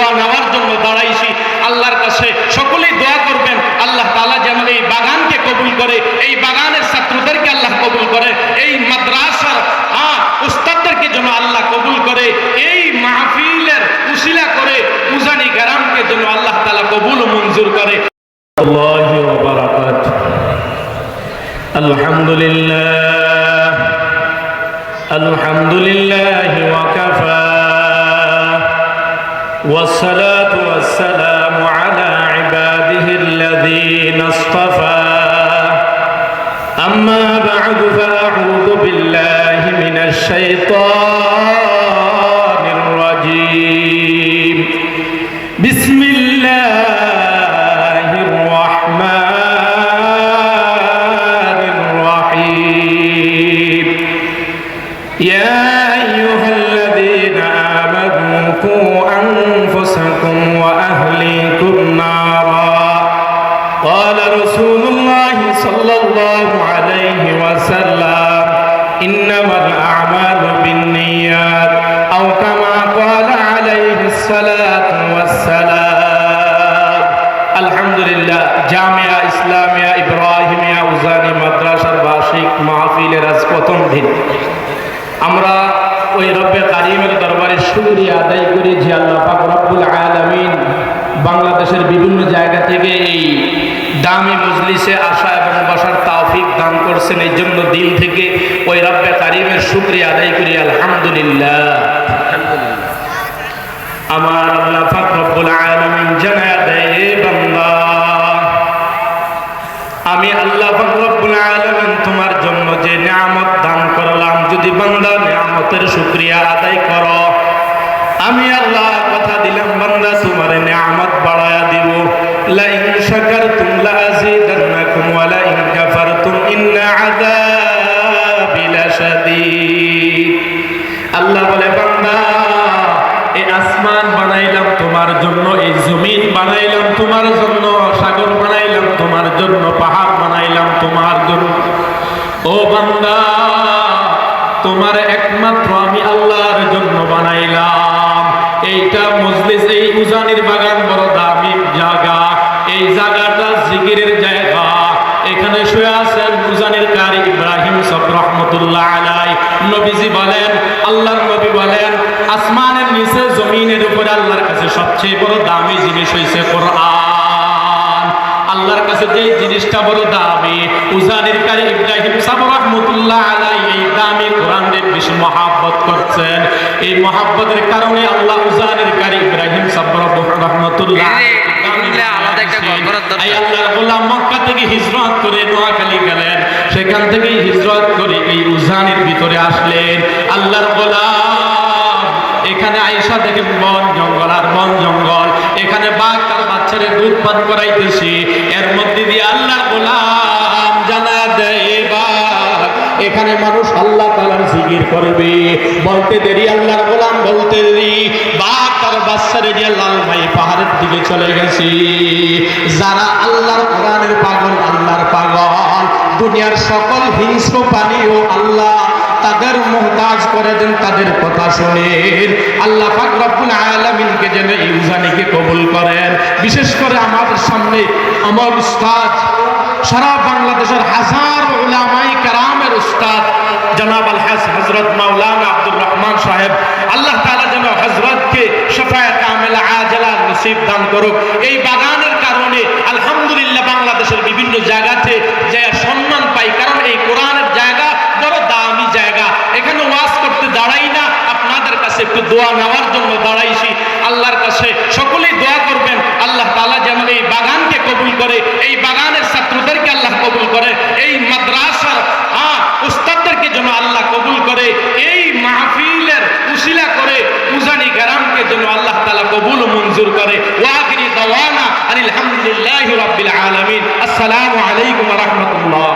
দোয়া নেওয়ার জন্য দাঁড়াইছি। আল্লাহর কাছে সকলেই দোয়া করবেন। আল্লাহ তালা যেন এই বাগানকে কবুল করে, এই বাগানের ছাত্রদেরকে আল্লাহ কবুল করে, এই মাদ্রাসার হ্যাঁ উস্তাদদেরকে যেন আল্লাহ কবুল করে, এই মাহফিলের উশিলা করে, উজানি গ্রামকে যেন আল্লাহ তালা কবুল মঞ্জুর করে। الحمد لله الحمد لله وكفاه والصلاة والسلام على عباده الذين اصطفى. أما بعد فأعوذ أنفسكم وأهليكم نارا قال رسول الله صلى الله عليه وسلم إنما الأعمال بالنيات أو كما قال عليه الصلاة والسلام الحمد لله জামিয়া ইসলামিয়া ইব্রাহিমিয়া উজানি মাদ্রাসার বার্ষিক মাহফিলের আজ প্রথম দিন আমরা ওই রব্বে কারিমের দরবারে আদায় করি যে আল্লাহ বাংলাদেশের বিভিন্ন জায়গা থেকে এই দামি মজলিসে আসা এবং বসার তাওফিক দান করছেন। এই জন্য দিল থেকে ওই রব্বে কারিমের শুকরিয়া আদায় করি। আলহামদুলিল্লাহ। আমার আল্লাহ পাক জানায়া দেয়, "এ বান্দা, আমি আল্লাহ তোমার জন্য যে নিয়ামত দান করলাম, যদি বান্দা নিয়ামতের শুকরিয়া আদায় করো। আমি আল্লাহ কথা দিলাম, বান্দা, তোমার নিয়ামত বাড়ায়া দিব। ইন্না আল্লাহ বলে, বান্দা, এই আসমান বানাইলাম তোমার জন্য, এই জমিন বানাইলাম তোমার জন্য, সাগর বানাইলাম তোমার জন্য, পাহাড় বানাইলাম তোমার জন্য। ও বান্দা তোমার একমাত্র আমি আল্লাহর জন্য বানাইলাম। এইটা মজলিস, এই উজানির বাগান বড় দামি জায়গা। এই জায়গাটা জিকিরের জায়গা। এখানে শুয়ে আছেন উজানির কারি ইব্রাহিম সব রহমতুল্লাহ আলাই নবীজি বলেন, আল্লাহর নবী বলেন, আসমানের নিচে জমিনের উপরে আল্লাহর কাছে সবচেয়ে বড় দামি জিনিস হয়েছে কোরআন। আল্লাহর কাছে যে জিনিসটা বড় দামি, উজানির কারি ইব্রাহিম সাহ রহমতুল্লাহ আলাই এই দামি কোরআনের বেশি মহাব্বত করছেন এই মহাব্বতের কারণে আল্লাহ উজানির কারি ইব্রাহিম রহমতুল্লাহ আল্লাহর গোলাম মক্কা থেকে হিজরত করে নোয়াখালী গেলেন। সেখান থেকে হিজরত করে এই উজানির ভিতরে আসলেন। আল্লাহর গোলাম এখানে আয়েশা দেখে বন জঙ্গল আর বন জঙ্গল। এখানে বাঘ তার বাচ্চারে দুধ পান করাইতেছি। এর মধ্যে দিয়ে আল্লাহর এখানে মানুষ আল্লাহ তালার জিকির করবে। বলতে দেরি, আল্লাহর গোলাম বলতে দেরি। বাঘ তার পাহাড়ের দিকে চলে গেছি। যারা আল্লাহর কোরআনের পাগল, আল্লাহর পাগল। দুনিয়ার সকল হিংস্র আল্লাহ তাদের মোহতাজ করে দেন, তাদের কথা শুনেন। আল্লাহ যেন এই উজানিকে কবুল করেন। বিশেষ করে আমাদের সামনে আমার উস্তাদ, সারা বাংলাদেশের হাজার উস্তাদ মহাদ্দেস হজরত মাওলানা আব্দুর রহমান সাহেব, আল্লাহ তালা যেন হজরতকে সফায়াত আমেলা আজলা নসিব দান করুক। এই বাগানের কারণে আলহামদুলিল্লাহ বাংলাদেশের বিভিন্ন জায়গাতে যে সম্মান পাই, কারণ এই কোরআনের জায়গা বড় দামি জায়গা। এখানে ওয়াজ করতে দাঁড়াই না, আপনাদের কাছে একটু দোয়া নেওয়া যেন আল্লাহ তালা কবুল মঞ্জুর করে। ওয়াকিরি দাওয়ানা আলহামদুলিল্লাহ রাব্বিল আলামিন। আসসালামু আলাইকুম ওয়া